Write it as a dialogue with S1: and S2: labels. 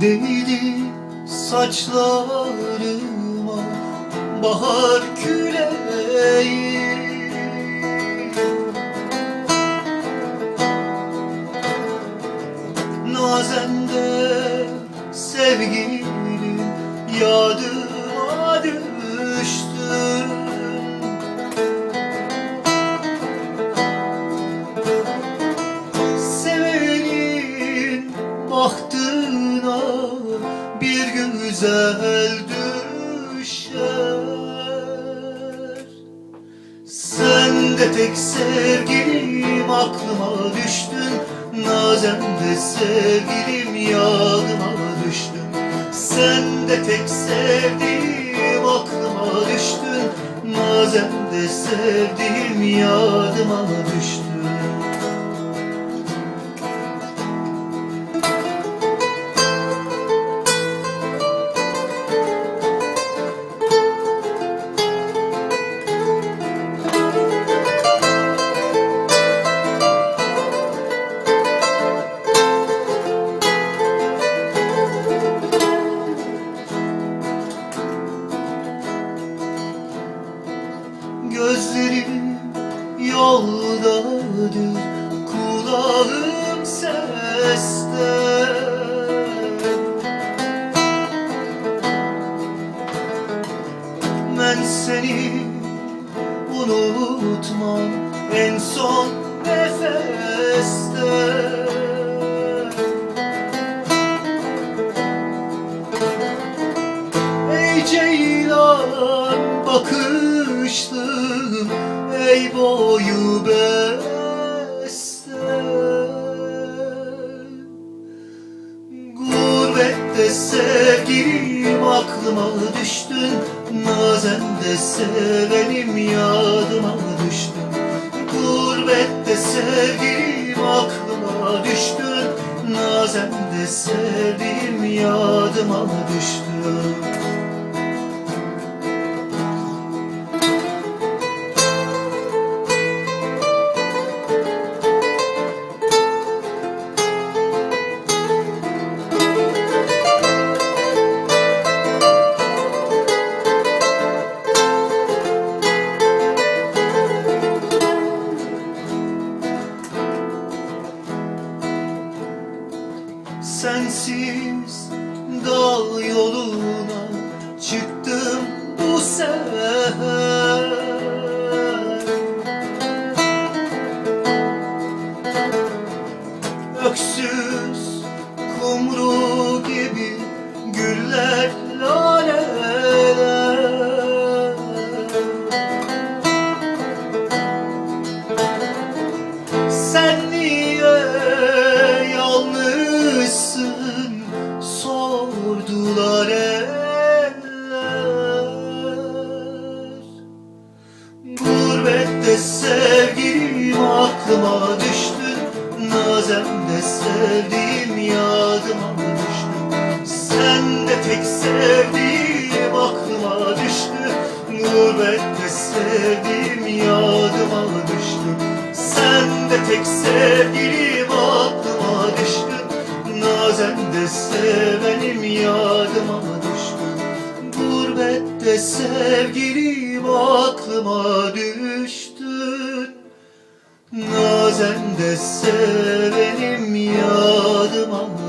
S1: Değdi saçlarıma bahar küleği güzel düşer. Sen de tek sevgilim aklıma düştün. Nazem de sevgilim yadıma düştün. Sen de tek sevdiğim aklıma düştün. Nazem de sevdiğim yadıma düştün Gözlerim yoldadır Kulağım seste. Ben seni unutmam En son nefeste. Ey ceylan bakışlım Gurbette sevgilim aklıma düştün. Nazende sevenim yadıma düştün. Gurbette sevgilim aklıma düştün. Nazende sevdiğim yadıma düştün Sensiz dağ yoluna çıktım bu sefer Gurbette sevgilim aklıma düştün Nazemde sevdiğim yadıma düştün Sen de tek sevdiğim aklıma düştü. Gurbette sevdiğim yadıma düştü. Sen de tek sevgilim aklıma düştü. Nazemde sevenim yadıma düştü. Gurbette sevgilim aklıma düştün Nazemde sevenim yadıma